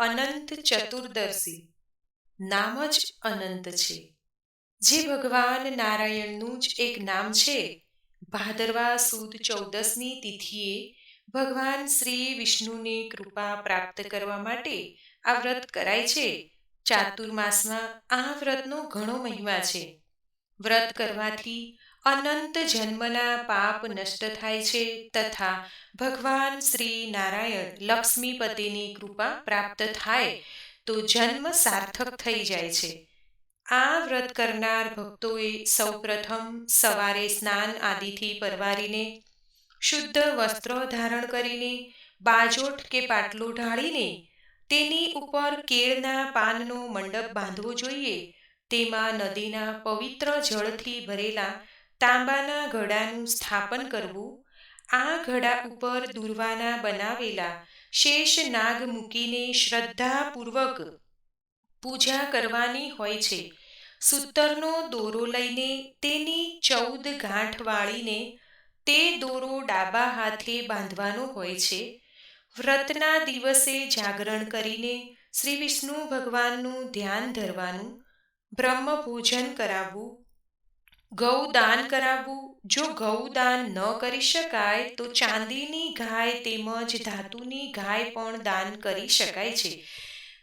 અનંત ચતુર્દર્શી નામ જ અનંત છે. જે ભગવાન નારાયણનું જ એક નામ છે. ભાદરવા સુદ ચૌદસની તિથિએ ભગવાન શ્રી વિષ્ણુની કૃપા પ્રાપ્ત કરવા માટે આ વ્રત કરાય છે. ચાતુર્માસમાં આ વ્રતનો ઘણો મહિમા છે. વ્રત કરવાથી અનંત જન્મના પાપ નષ્ટ થાય છે તથા ભગવાન શ્રી નારાયણ લક્ષ્મીપતિની કૃપા પ્રાપ્ત થાય તો જન્મ સાર્થક થઈ જાય છે. આ વ્રત કરનાર ભક્તોએ સૌપ્રથમ સવારે સ્નાન આદિથી પરવારીને, શુદ્ધ વસ્ત્રો ધારણ કરીને, બાજોઠ કે પાટલો ઢાળીને, તેની ઉપર કેળના પાનનો મંડપ બાંધવો જોઈએ. તેમાં નદીના પવિત્ર જળથી ભરેલા તાંબાના ઘડાનું સ્થાપન કરવું, આ ઘડા ઉપર દુર્વાના બનાવેલા શેષ નાગ મૂકીને શ્રદ્ધાપૂર્વક પૂજા કરવાની હોય છે. સૂતરનો દોરો લઈને તેની ચૌદ ગાંઠ વાળીને તે દોરો ડાબા હાથે બાંધવાનો હોય છે. વ્રતના દિવસે જાગરણ કરીને શ્રી વિષ્ણુ ભગવાનનું ધ્યાન ધરવાનું, બ્રહ્મ ભોજન કરાવવું ગૌદાન કરાવવું. જો ગૌદાન ન કરી શકાય, તો ચાંદીની ગાય તેમજ ધાતુની ગાય પણ દાન કરી શકાય છે.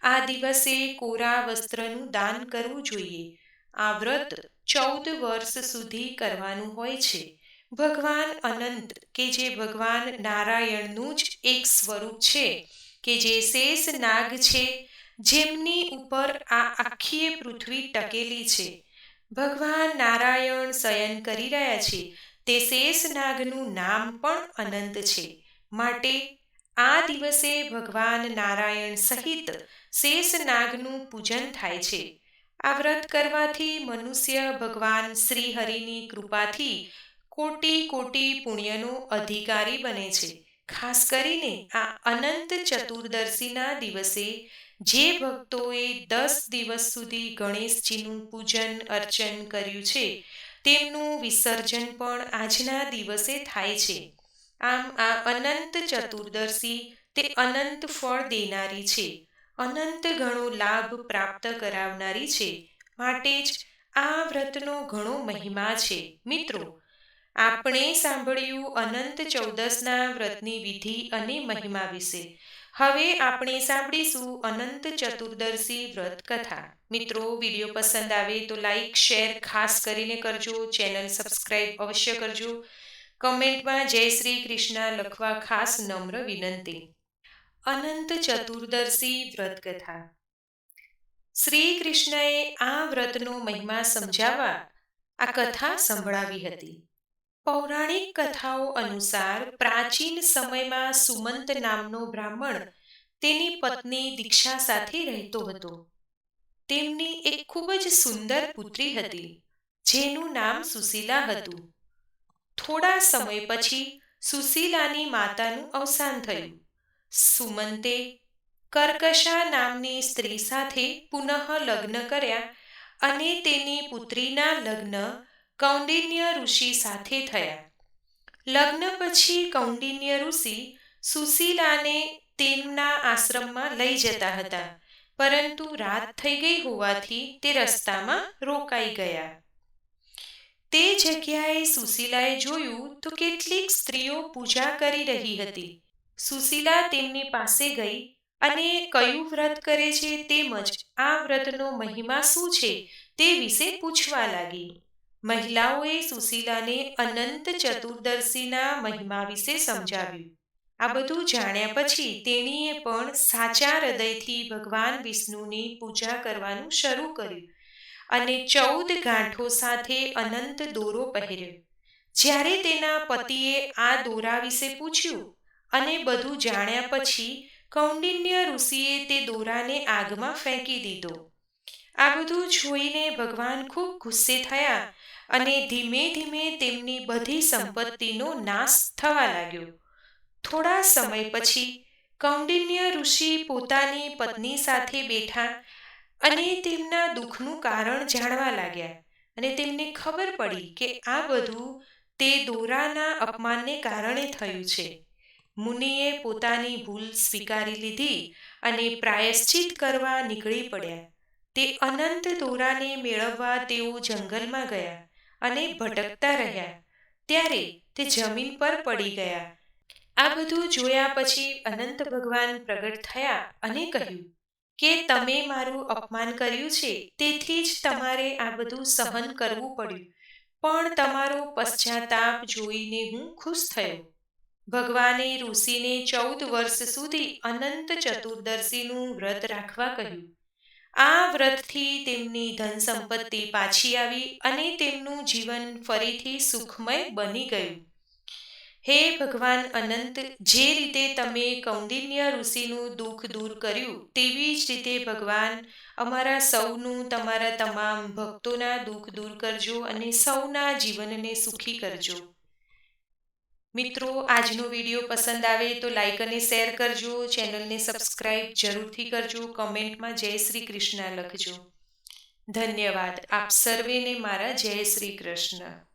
આ દિવસે કોરા વસ્ત્રનું દાન કરવું જોઈએ. આ વ્રત ચૌદ વર્ષ સુધી કરવાનું હોય છે. ભગવાન અનંત, કે જે ભગવાન નારાયણનું જ એક સ્વરૂપ છે, કે જે શેષ નાગ છે, જેમની ઉપર આ આખી પૃથ્વી ટકેલી છે. ભગવાન નારાયણ શયન કરી રહ્યા છે. તે શેષ નાગનું નામ પણ અનંત છે. માટે આ દિવસે ભગવાન નારાયણ સહિત શેષ નાગનું પૂજન થાય છે. આ વ્રત કરવાથી મનુષ્ય ભગવાન શ્રી હરિની કૃપાથી કોટી કોટી પુણ્યનો અધિકારી બને છે. ખાસ કરીને આ અનંત ચતુર્દશીના દિવસે જે ભક્તોએ દસ દિવસ સુધી ગણેશજીનું પૂજન, અર્ચન કર્યું છે, તેમનું વિસર્જન પણ આજના દિવસે થાય છે. આમ આ અનંત ચતુર્દશી તે અનંત ફળ દેનારી છે. અનંત ઘણો લાભ પ્રાપ્ત કરાવનારી છે. માટે જ આ વ્રતનો ઘણો મહિમા છે. મિત્રો, આપણે સાંભળ્યું અનંત ચૌદસના વ્રતની વિધિ અને મહિમા વિશે. હવે આપણે સાંભળીશું અનંત ચતુર્દશી વ્રત કથા મિત્રો, વીડિયો પસંદ આવે તો લાઈક, શેર ખાસ કરીને કરજો. ચેનલ સબસ્ક્રાઈબ અવશ્ય કરજો. કમેન્ટમાં જય શ્રી કૃષ્ણ લખવા ખાસ નમ્ર વિનંતી. અનંત ચતુર્દશી વ્રત કથા શ્રી કૃષ્ણએ આ વ્રતનો મહિમા સમજાવવા આ કથા સંભળાવી હતી. પૌરાણિક કથાઓ અનુસાર પ્રાચીન સમયમાં સુમંત નામનો બ્રાહ્મણ તેની પત્ની દીક્ષા સાથે રહેતો હતો. તેમની એક ખૂબ જ સુંદર પુત્રી હતી, જેનું નામ સુશીલા હતું. થોડા સમય પછી સુશીલાની માતાનું અવસાન થયું. સુમંતે કર્કશા નામની સ્ત્રી સાથે પુનઃ લગ્ન કર્યા અને તેની પુત્રીના લગ્ન કૌંડિન્ય ઋષિ સાથે થયા. લગ્ન પછી કૌંડિન્ય ઋષિ સુશીલાને તેમના આશ્રમમાં લઈ જતા હતા, પરંતુ રાત થઈ ગઈ હોવાથી તે રસ્તામાં રોકાઈ ગયા. તે જગ્યાએ સુશીલાએ જોયું તો કેટલીક સ્ત્રીઓ પૂજા કરી રહી હતી. સુશીલા તેમની પાસે ગઈ અને કયું વ્રત કરે છે તેમજ આ વ્રતનો મહિમા શું છે તે વિશે પૂછવા લાગી. મહિલાઓએ સુશીલાને અનંત ચતુર્દશીના મહિમા વિશે સમજાવ્યું. આ બધું જાણ્યા પછી તેણીએ પણ સાચા હૃદયથી ભગવાન વિષ્ણુની પૂજા કરવાનું શરૂ કર્યું અને ચૌદ ગાંઠો સાથે અનંત દોરો પહેર્યો. જ્યારે તેના પતિએ આ દોરા વિશે પૂછ્યું અને બધું જાણ્યા પછી કૌંડિન્ય ઋષિએ તે દોરાને આગમાં ફેંકી દીધો. આ બધું જોઈને ભગવાન ખૂબ ગુસ્સે થયા અને ધીમે ધીમે તેમની બધી સંપત્તિનો નાશ થવા લાગ્યો. થોડા સમય પછી કૌંડિન્ય ઋષિ પોતાની પત્ની સાથે બેઠા અને તેમના દુઃખનું કારણ જાણવા લાગ્યા અને તેમને ખબર પડી કે આ બધું તે દોરાના અપમાનને કારણે થયું છે. મુનિએ પોતાની ભૂલ સ્વીકારી લીધી અને પ્રાયશ્ચિત કરવા નીકળી પડ્યા. તે અનંત દોરાને મેળવવા તેઓ જંગલમાં ગયા. અને ભટકતા રહ્યા. ત્યારે તે જમીન પર પડી ગયા. આ બધું જોયા પછી અનંત ભગવાન પ્રગટ થયા અને કહ્યું કે તમે મારું અપમાન કર્યું છે તેથી જ તમારે આ બધું સહન કરવું પડ્યું. પણ તમારો પશ્ચાતાપ જોઈને હું ખુશ થયો. ભગવાને ઋષિને ચૌદ વર્ષ સુધી અનંત ચતુર્દશીનું વ્રત રાખવા કહ્યું. આ વ્રતથી તેમની ધન સંપત્તિ પાછી આવી અને તેમનું જીવન ફરીથી સુખમય બની ગયું. હે ભગવાન અનંત, જે રીતે તમે કૌંડિન્ય ઋષિનું દુઃખ દૂર કર્યું, તેવી જ રીતે ભગવાન, અમારા સૌનું તમારા તમામ ભક્તોના દુઃખ દૂર કરજો અને સૌના જીવનને સુખી કરજો. મિત્રો, આજનો વીડિયો પસંદ આવે તો લાઈક અને શેર કરજો. ચેનલને સબસ્ક્રાઈબ જરૂરથી કરજો. કમેન્ટમાં જય શ્રી કૃષ્ણ લખજો. ધન્યવાદ. આપ સર્વેને મારા જય શ્રી કૃષ્ણ.